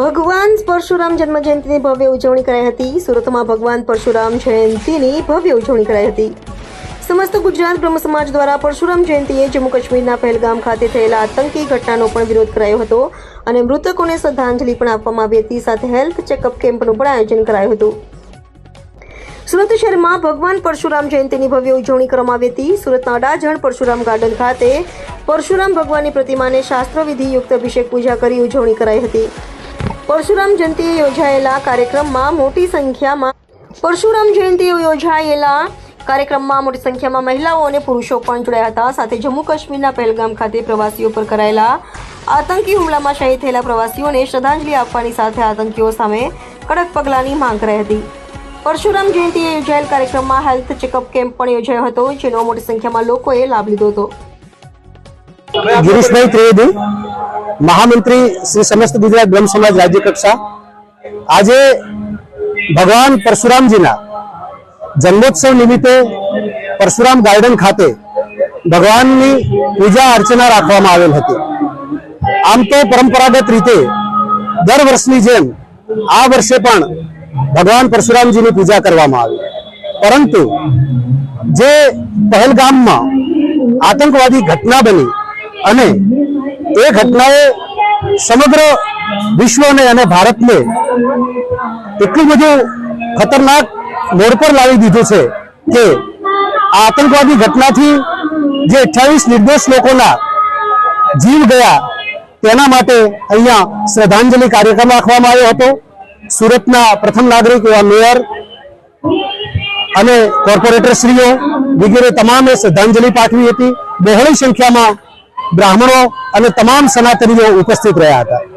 ભગવાન પરશુરામ જન્મ જયંતિની ભવ્ય ઉજવણી કરાઈ હતી. સુરતમાં ભગવાન પરશુરામ જયંતિની ભવ્ય ઉજવણી કરાઈ હતી. સમસ્ત ગુજરાત બ્રહ્મ સમાજ દ્વારા પરશુરામ જયંતિએ જમ્મુ કાશ્મીરના પહેલગામ ખાતે થયેલા આતંકી ઘટનાનો પણ વિરોધ કરાયો હતો અને મૃતકોને શ્રદ્ધાંજલિ પણ આપવામાં આવી હતી. સાથે હેલ્થ ચેકઅપ કેમ્પનું પણ આયોજન કરાયું હતું. સુરત શહેરમાં ભગવાન પરશુરામ જયંતિની ભવ્ય ઉજવણી કરવામાં આવી હતી. સુરતના અડાજણ પરશુરામ ગાર્ડન ખાતે પરશુરામ ભગવાનની પ્રતિમાને શાસ્ત્રવિધિ યુક્ત અભિષેક પૂજા કરી ઉજવણી કરાઈ હતી. પરશુરામ જયંતીએ યોજાયેલા કાર્યક્રમમાં મોટી સંખ્યામાં પરશુરામ જયંતીએ યોજાયેલા કાર્યક્રમમાં મોટી સંખ્યામાં મહિલાઓ અને પુરુષો પણ જોડાયા હતા. સાથે જમ્મુ કાશ્મીરના પહેલગામ ખાતે પ્રવાસીઓ પર કરાયેલા આતંકી હુમલામાં શહીદ થયેલા પ્રવાસીઓને શ્રદ્ધાંજલિ આપવાની સાથે આતંકીઓ સામે કડક પગલાંની માંગ કરી હતી. પરશુરામ જયંતીએ યોજાયેલ કાર્યક્રમમાં હેલ્થ ચેકઅપ કેમ્પ પણ યોજાયો હતો, જેનો મોટી સંખ્યામાં લોકોએ લાભ લીધો હતો. મહામંત્રી શ્રી સમસ્ત ગુજરાત બ્રહ્મ સમાજ રાજ્ય કક્ષા. આજે ભગવાન પરશુરામજીના જન્મોત્સવ નિમિત્તે પરશુરામ ગાર્ડન ખાતે ભગવાનની પૂજા અર્ચના રાખવામાં આવેલ હતી. આમ તો પરંપરાગત રીતે દર વર્ષની જેમ આ વર્ષે પણ ભગવાન પરશુરામજીની પૂજા કરવામાં આવી. પરંતુ જે પહેલગામમાં આતંકવાદી ઘટના બની અને એ ઘટનાએ સમગ્ર વિશ્વને અને ભારતને એટલું બધું ખતરનાક મોડ પર લાવી દીધું છે કે આ આતંકવાદી ઘટનાથી જે અઠ્યાવીસ નિર્દોષ લોકોના જીવ ગયા, તેના માટે અહીંયા શ્રદ્ધાંજલિ કાર્યક્રમ રાખવામાં આવ્યો હતો. સુરતના પ્રથમ નાગરિક એવા મેયર અને કોર્પોરેટરશ્રીઓ વગેરે તમામે શ્રદ્ધાંજલિ પાઠવી હતી. બહોળી સંખ્યામાં બ્રાહ્મણો અને તમામ સનાતનીઓ ઉપસ્થિત રહ્યા હતા.